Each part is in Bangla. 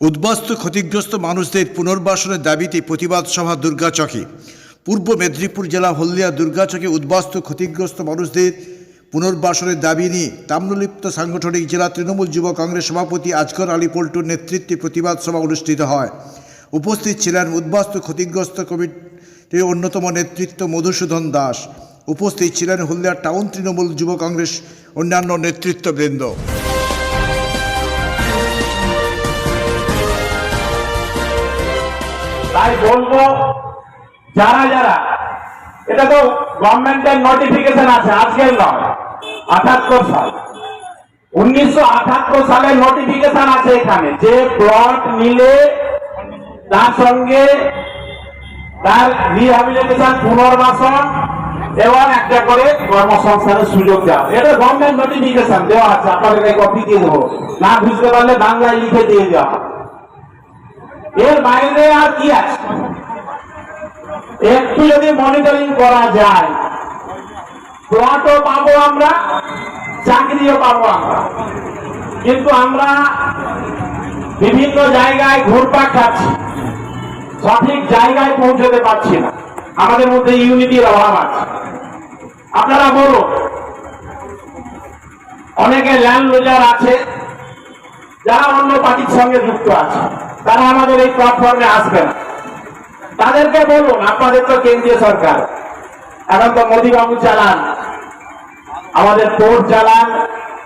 উদ্বাস্তু ক্ষতিগ্রস্ত মানুষদের পুনর্বাসনের দাবিতে প্রতিবাদ সভা দুর্গাচকে। পূর্ব মেদিনীপুর জেলা হলদিয়া দুর্গাচকে উদ্বাস্তু ক্ষতিগ্রস্ত মানুষদের পুনর্বাসনের দাবি নিয়ে তাম্রলিপ্ত সাংগঠনিক জেলা তৃণমূল যুব কংগ্রেস সভাপতি আজগর আলী পল্টুর নেতৃত্বে প্রতিবাদ সভা অনুষ্ঠিত হয়। উপস্থিত ছিলেন উদ্বাস্তু ক্ষতিগ্রস্ত কমিটির অন্যতম নেতৃত্ব মধুসূদন দাস। উপস্থিত ছিলেন হলদিয়া টাউন তৃণমূল যুব কংগ্রেস অন্যান্য নেতৃত্ববৃন্দ। তাই বলব, যারা যারা, এটা তো গভর্নমেন্টের নোটিফিকেশন আছে, আজকের নয়, আঠাত্তর সাল। উনিশশো আঠাত্তর সালের নোটিফিকেশন আছে এখানে, যে প্লট নিলে তার সঙ্গে তার রিহাবিলিটেশন পুনর্বাসন এবং একটা করে কর্মসংস্থানের সুযোগ দেওয়া এটা গভর্নমেন্ট নোটিফিকেশন দেওয়া আছে আপনাদের কপি দিয়ে দেবো। না বুঝতে পারলে বাংলায় লিখে দিয়ে দেওয়া। এর বাইরে আর কি আছে? একটু যদি মনিটরিং করা যায়, প্লটও পাবো আমরা, চাকরিও পাবো আমরা। কিন্তু আমরা বিভিন্ন জায়গায় ঘুরপাক খাচ্ছি। সঠিক জায়গায় পৌঁছতে পারছি না। আমাদের মধ্যে ইউনিটির অভাব আছে। আপনারা বলুন, অনেকে ল্যান্ড লোজার আছে, যারা অন্য পার্টির সঙ্গে যুক্ত আছে। তারা আমাদের এই প্ল্যাটফর্মে আসবে না। তাদেরকে বলুন, আপনাদের তো কেন্দ্রীয় সরকার। এখন তো মোদীবাবু চালান। আমাদের কোর্ট চালান।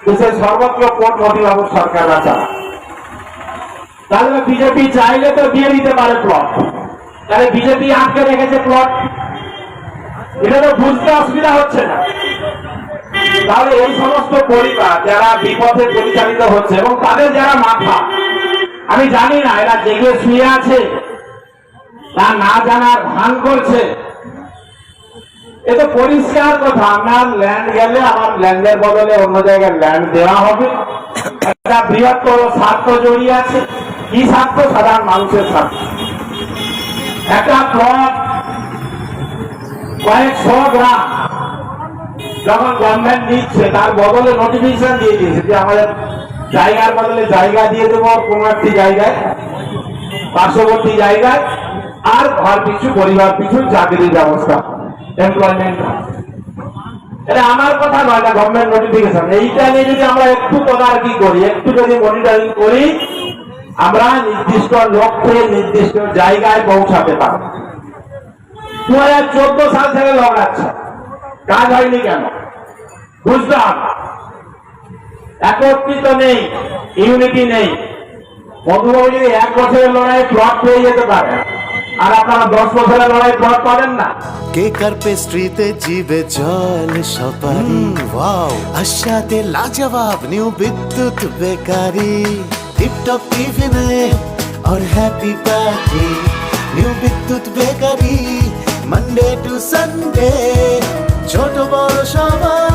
দেশের সর্বত্র কোর্ট মোদীবাবুর সরকাররা চালান তাহলে বিজেপি চাইলে তো দিয়ে দিতে পারে প্লট তাহলে বিজেপি আটকে রেখেছে প্লট এটা তো বুঝতে অসুবিধা হচ্ছে না। তাহলে এই সমস্ত পরিবার যারা বিপথে পরিচালিত হচ্ছে এবং তাদের যারা মাথা আমি জানি না, এরা জেগে শুয়ে আছে তা না জানার ভান করছে। এ তো পরিষ্কার কথা, আপনার ল্যান্ড গেলে আমার ল্যান্ডের বদলে অন্য জায়গায় ল্যান্ড দেওয়া হবে। একটা বৃহত্তর স্বার্থ জড়িয়ে আছে। কি স্বার্থ? সাধারণ মানুষের স্বার্থ। একটা প্লট কয়েকশো গ্রাম, যখন গভর্নমেন্ট নিচ্ছে তার বদলে নোটিফিকেশন দিয়ে দিয়েছে যে আমাদের জায়গার বদলে জায়গা দিয়ে দেবো কোনো একটি জায়গায়, পার্শ্ববর্তী জায়গায়, আর ঘর পিছু, পরিবার পিছু, চাকরির ব্যবস্থা এমপ্লয়মেন্ট আমার কথা নয়, এটা গভর্নমেন্ট নোটিফিকেশন এইটা নিয়ে যদি আমরা একটু তদারকি করি, একটু যদি মনিটরিং করি, আমরা নির্দিষ্ট লক্ষ্যে, নির্দিষ্ট জায়গায় পৌঁছাতে পারব। দু হাজার চোদ্দ সাল থেকে লড়াচ্ছে। কাজ হয়নি কেন? বুঝলাম একত্রিত নেই ইউনিটি নেই মধুবাবু যদি এক বছরের লড়াই প্লট পেয়ে যেতে পারে আর আপনারা দশ বছরের লড়াই প্লট পাবেন না কেকার পেস্ট্রিতে জিবে জল সপারি ওয়াও আশাতে লাজবাব নিউ বিদ্যুৎ বেকারি টিপটপ টিফিনে और happy party new Bidyut bakery Monday to Sunday ছোট বড় সবার